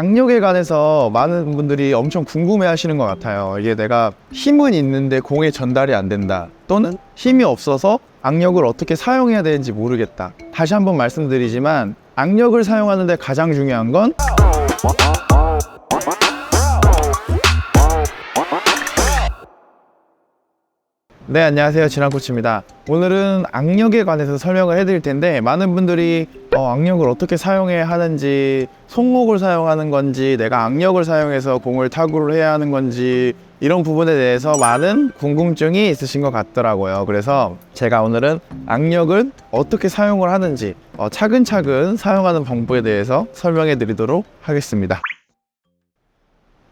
악력에 관해서 많은 분들이 엄청 궁금해 하시는 것 같아요. 이게 내가 힘은 있는데 공에 전달이 안 된다. 또는 힘이 없어서 악력을 어떻게 사용해야 되는지 모르겠다. 다시 한번 말씀드리지만 악력을 사용하는데 가장 중요한 건 네, 안녕하세요. 진한코치입니다. 오늘은 악력에 관해서 설명을 해드릴 텐데, 많은 분들이 어, 악력을 어떻게 사용해야 하는지, 손목을 사용하는 건지, 내가 악력을 사용해서 공을 타구를 해야 하는 건지, 이런 부분에 대해서 많은 궁금증이 있으신 것 같더라고요. 그래서 제가 오늘은 악력을 어떻게 사용을 하는지, 어, 차근차근 사용하는 방법에 대해서 설명해 드리도록 하겠습니다.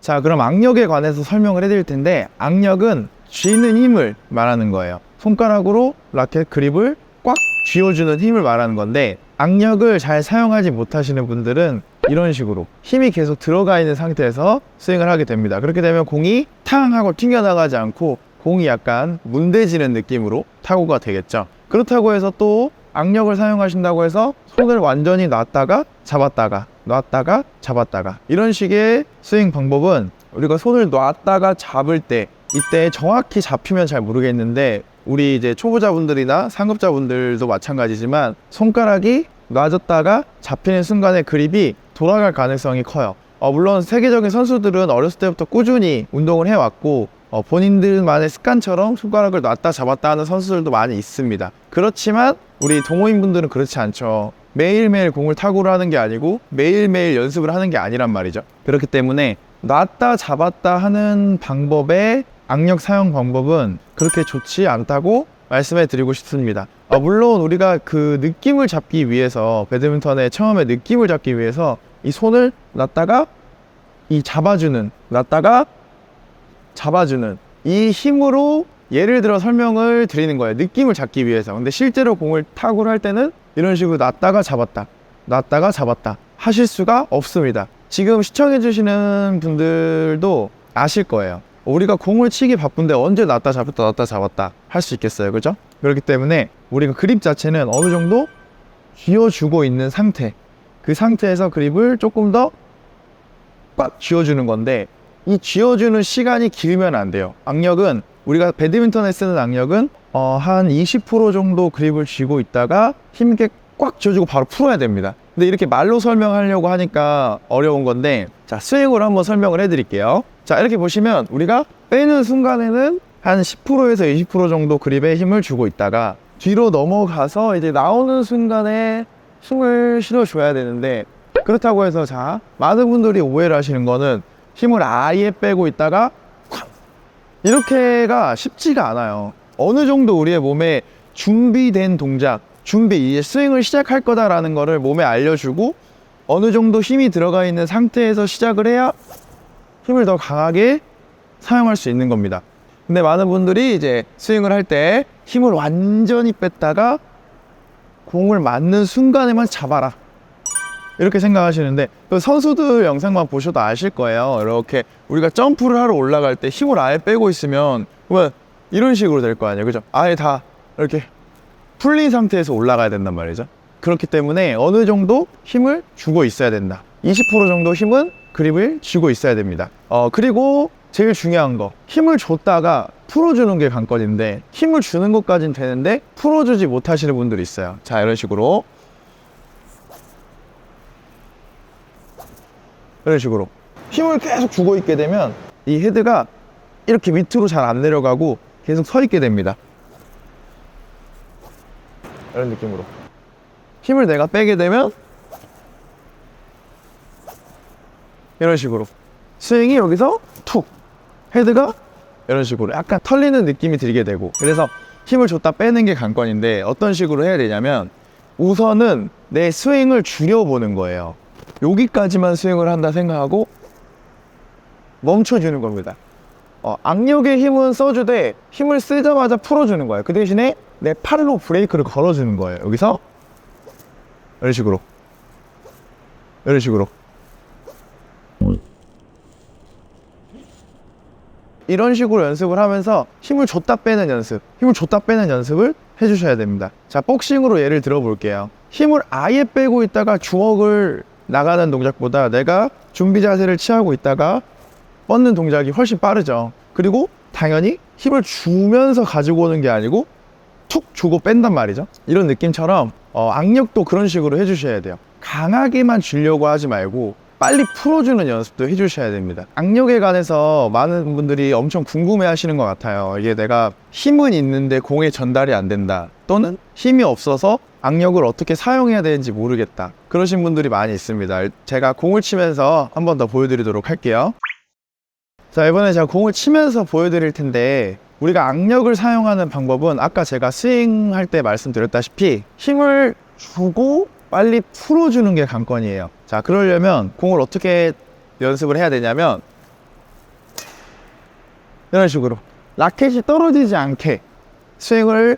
자, 그럼 악력에 관해서 설명을 해드릴 텐데, 악력은 쥐는 힘을 말하는 거예요. 손가락으로 라켓 그립을 꽉 쥐어주는 힘을 말하는 건데, 악력을 잘 사용하지 못하시는 분들은 이런 식으로 힘이 계속 들어가 있는 상태에서 스윙을 하게 됩니다. 그렇게 되면 공이 탕 하고 튕겨나가지 않고 공이 약간 문대지는 느낌으로 타구가 되겠죠. 그렇다고 해서 또 악력을 사용하신다고 해서 손을 완전히 놨다가 잡았다가 놨다가 잡았다가 이런 식의 스윙 방법은 우리가 손을 놨다가 잡을 때 이때 정확히 잡히면 잘 모르겠는데 우리 이제 초보자분들이나 상급자분들도 마찬가지지만 손가락이 놔졌다가 잡히는 순간에 그립이 돌아갈 가능성이 커요. 어, 물론 세계적인 선수들은 어렸을 때부터 꾸준히 운동을 해왔고 어, 본인들만의 습관처럼 손가락을 놨다 잡았다 하는 선수들도 많이 있습니다. 그렇지만 우리 동호인분들은 그렇지 않죠. 매일매일 공을 타구를 하는 게 아니고 매일매일 연습을 하는 게 아니란 말이죠. 그렇기 때문에 놨다 잡았다 하는 방법의 악력 사용 방법은 그렇게 좋지 않다고 말씀해 드리고 싶습니다. 아, 물론 우리가 그 느낌을 잡기 위해서 배드민턴의 처음에 느낌을 잡기 위해서 이 손을 놨다가 이 잡아주는 놨다가 잡아주는 이 힘으로 예를 들어 설명을 드리는 거예요. 느낌을 잡기 위해서. 근데 실제로 공을 타구를 할 때는 이런 식으로 놨다가 잡았다. 놨다가 잡았다. 하실 수가 없습니다. 지금 시청해 주시는 분들도 아실 거예요. 우리가 공을 치기 바쁜데 언제 놨다 잡았다 놨다 잡았다 할 수 있겠어요. 그죠? 그렇기 때문에 우리가 그립 자체는 어느 정도 쥐어주고 있는 상태. 그 상태에서 그립을 조금 더 꽉 쥐어주는 건데 이 쥐어주는 시간이 길면 안 돼요. 악력은 우리가 배드민턴에 쓰는 악력은 어, 한 20% 정도 그립을 쥐고 있다가 힘있게 꽉 쥐어주고 바로 풀어야 됩니다. 근데 이렇게 말로 설명하려고 하니까 어려운 건데 자 스윙으로 한번 설명을 해드릴게요. 자 이렇게 보시면 우리가 빼는 순간에는 한 10%에서 20% 정도 그립에 힘을 주고 있다가 뒤로 넘어가서 이제 나오는 순간에 힘을 실어줘야 되는데 그렇다고 해서 자 많은 분들이 오해를 하시는 거는 힘을 아예 빼고 있다가 쾅! 이렇게가 쉽지가 않아요. 어느 정도 우리의 몸에 준비된 동작, 준비 이제 스윙을 시작할 거다라는 거를 몸에 알려주고 어느 정도 힘이 들어가 있는 상태에서 시작을 해야 힘을 더 강하게 사용할 수 있는 겁니다. 근데 많은 분들이 이제 스윙을 할 때 힘을 완전히 뺐다가 공을 맞는 순간에만 잡아라. 이렇게 생각하시는데 그 선수들 영상만 보셔도 아실 거예요. 이렇게 우리가 점프를 하러 올라갈 때 힘을 아예 빼고 있으면 그러면 이런 식으로 될 거 아니에요. 그죠? 아예 다 이렇게 풀린 상태에서 올라가야 된단 말이죠. 그렇기 때문에 어느 정도 힘을 주고 있어야 된다. 20% 정도 힘은 그립을 쥐고 있어야 됩니다. 어, 그리고 제일 중요한 거. 힘을 줬다가 풀어주는 게 관건인데 힘을 주는 것까진 되는데 풀어주지 못하시는 분들이 있어요. 자, 이런 식으로. 이런 식으로 힘을 계속 주고 있게 되면 이 헤드가 이렇게 밑으로 잘 안 내려가고 계속 서 있게 됩니다. 이런 느낌으로 힘을 내가 빼게 되면 이런 식으로 스윙이 여기서 툭 헤드가 이런 식으로 약간 털리는 느낌이 들게 되고 그래서 힘을 줬다 빼는 게 관건인데 어떤 식으로 해야 되냐면 우선은 내 스윙을 줄여보는 거예요. 여기까지만 스윙을 한다 생각하고 멈춰주는 겁니다. 어, 악력의 힘은 써주되 힘을 쓰자마자 풀어주는 거예요. 그 대신에 내 팔로 브레이크를 걸어주는 거예요. 여기서 이런 식으로 이런 식으로 이런 식으로 연습을 하면서 힘을 줬다 빼는 연습, 힘을 줬다 빼는 연습을 해주셔야 됩니다. 자, 복싱으로 예를 들어 볼게요. 힘을 아예 빼고 있다가 주먹을 나가는 동작보다 내가 준비 자세를 취하고 있다가 뻗는 동작이 훨씬 빠르죠. 그리고 당연히 힘을 주면서 가지고 오는 게 아니고 툭 주고 뺀단 말이죠. 이런 느낌처럼 어, 악력도 그런 식으로 해주셔야 돼요. 강하게만 주려고 하지 말고 빨리 풀어주는 연습도 해주셔야 됩니다. 악력에 관해서 많은 분들이 엄청 궁금해 하시는 것 같아요. 이게 내가 힘은 있는데 공에 전달이 안 된다. 또는 힘이 없어서 악력을 어떻게 사용해야 되는지 모르겠다. 그러신 분들이 많이 있습니다. 제가 공을 치면서 한 번 더 보여드리도록 할게요. 자, 이번에 제가 공을 치면서 보여드릴 텐데, 우리가 악력을 사용하는 방법은 아까 제가 스윙할 때 말씀드렸다시피 힘을 주고 빨리 풀어주는 게 관건이에요. 자, 그러려면 공을 어떻게 연습을 해야 되냐면, 이런 식으로 라켓이 떨어지지 않게 스윙을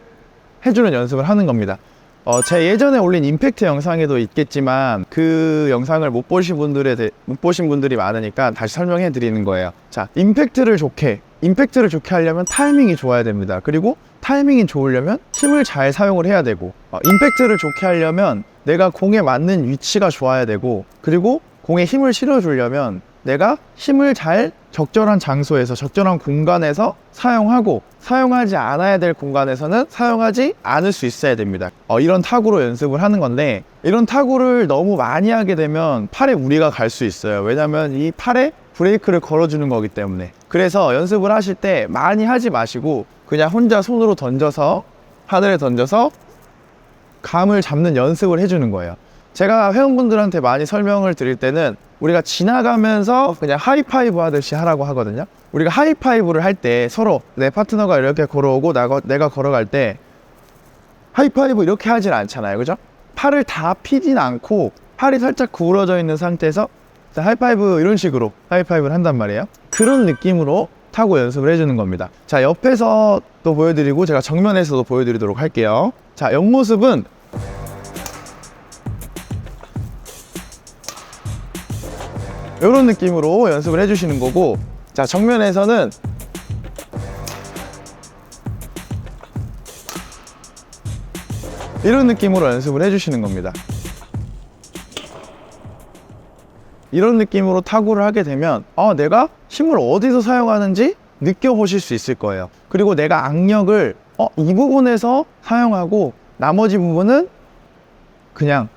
해주는 연습을 하는 겁니다. 어, 제 예전에 올린 임팩트 영상에도 있겠지만 그 영상을 못 보신 분들에 대, 못 보신 분들이 많으니까 다시 설명해 드리는 거예요. 자, 임팩트를 좋게 임팩트를 좋게 하려면 타이밍이 좋아야 됩니다. 그리고 타이밍이 좋으려면 힘을 잘 사용을 해야 되고 어, 임팩트를 좋게 하려면 내가 공에 맞는 위치가 좋아야 되고 그리고 공에 힘을 실어주려면 내가 힘을 잘 적절한 장소에서 적절한 공간에서 사용하고 사용하지 않아야 될 공간에서는 사용하지 않을 수 있어야 됩니다. 어, 이런 타구로 연습을 하는 건데 이런 타구를 너무 많이 하게 되면 팔에 무리가 갈 수 있어요. 왜냐하면 이 팔에 브레이크를 걸어주는 거기 때문에 그래서 연습을 하실 때 많이 하지 마시고 그냥 혼자 손으로 던져서 하늘에 던져서 감을 잡는 연습을 해주는 거예요. 제가 회원분들한테 많이 설명을 드릴 때는 우리가 지나가면서 그냥 하이파이브 하듯이 하라고 하거든요. 우리가 하이파이브를 할 때 서로 내 파트너가 이렇게 걸어오고 나가, 내가 걸어갈 때 하이파이브 이렇게 하진 않잖아요. 그죠? 팔을 다 피진 않고 팔이 살짝 구부러져 있는 상태에서 자, 하이파이브 이런 식으로 하이파이브를 한단 말이에요. 그런 느낌으로 타고 연습을 해주는 겁니다. 자, 옆에서 또 보여드리고 제가 정면에서도 보여드리도록 할게요. 자, 옆모습은 이런 느낌으로 연습을 해주시는 거고 자 정면에서는 이런 느낌으로 연습을 해주시는 겁니다. 이런 느낌으로 타구를 하게 되면 아 내가 힘을 어디서 사용하는지 느껴보실 수 있을 거예요. 그리고 내가 악력을 어, 이 부분에서 사용하고 나머지 부분은 그냥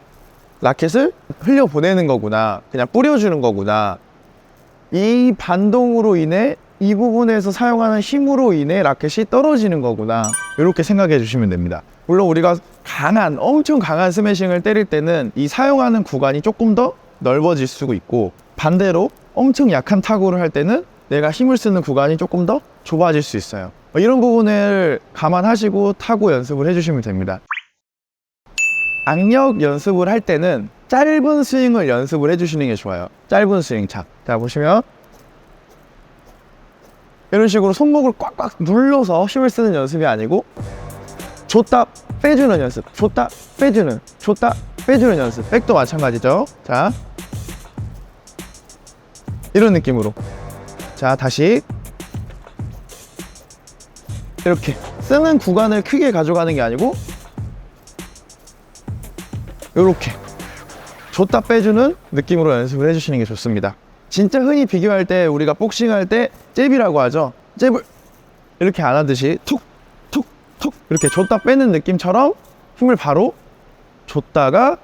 라켓을 흘려 보내는 거구나. 그냥 뿌려주는 거구나. 이 반동으로 인해 이 부분에서 사용하는 힘으로 인해 라켓이 떨어지는 거구나. 이렇게 생각해 주시면 됩니다. 물론 우리가 강한, 엄청 강한 스매싱을 때릴 때는 이 사용하는 구간이 조금 더 넓어질 수도 있고 반대로 엄청 약한 타구를 할 때는 내가 힘을 쓰는 구간이 조금 더 좁아질 수 있어요. 이런 부분을 감안하시고 타구 연습을 해주시면 됩니다. 악력 연습을 할 때는 짧은 스윙을 연습을 해주시는 게 좋아요. 짧은 스윙. 자, 자 보시면 이런 식으로 손목을 꽉꽉 눌러서 힘을 쓰는 연습이 아니고 줬다 빼주는 연습. 줬다 빼주는. 줬다 빼주는 연습. 백도 마찬가지죠. 자, 이런 느낌으로. 자, 다시 이렇게 쓰는 구간을 크게 가져가는 게 아니고 이렇게 줬다 빼주는 느낌으로 연습을 해주시는 게 좋습니다. 진짜 흔히 비교할 때 우리가 복싱할 때 잽이라고 하죠. 잽을 이렇게 안 하듯이 툭, 툭, 툭 이렇게 줬다 빼는 느낌처럼 힘을 바로 줬다가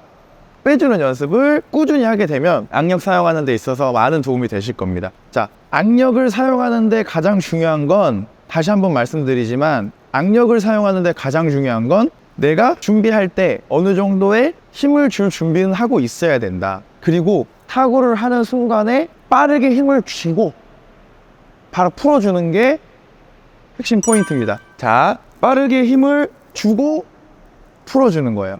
빼주는 연습을 꾸준히 하게 되면 악력 사용하는 데 있어서 많은 도움이 되실 겁니다. 자, 악력을 사용하는 데 가장 중요한 건 다시 한번 말씀드리지만 악력을 사용하는 데 가장 중요한 건 내가 준비할 때 어느 정도의 힘을 줄 준비는 하고 있어야 된다. 그리고 타구를 하는 순간에 빠르게 힘을 주고 바로 풀어주는 게 핵심 포인트입니다. 자, 빠르게 힘을 주고 풀어주는 거예요.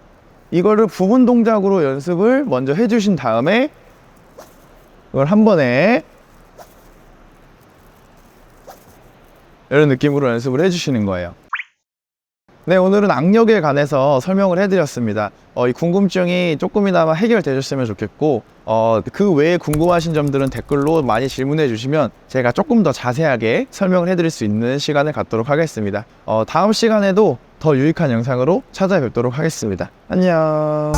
이거를 부분 동작으로 연습을 먼저 해주신 다음에 이걸 한 번에 이런 느낌으로 연습을 해주시는 거예요. 네, 오늘은 악력에 관해서 설명을 해드렸습니다. 어, 이 궁금증이 조금이나마 해결되셨으면 좋겠고, 어, 그 외에 궁금하신 점들은 댓글로 많이 질문해 주시면 제가 조금 더 자세하게 설명을 해드릴 수 있는 시간을 갖도록 하겠습니다. 어, 다음 시간에도 더 유익한 영상으로 찾아뵙도록 하겠습니다. 안녕.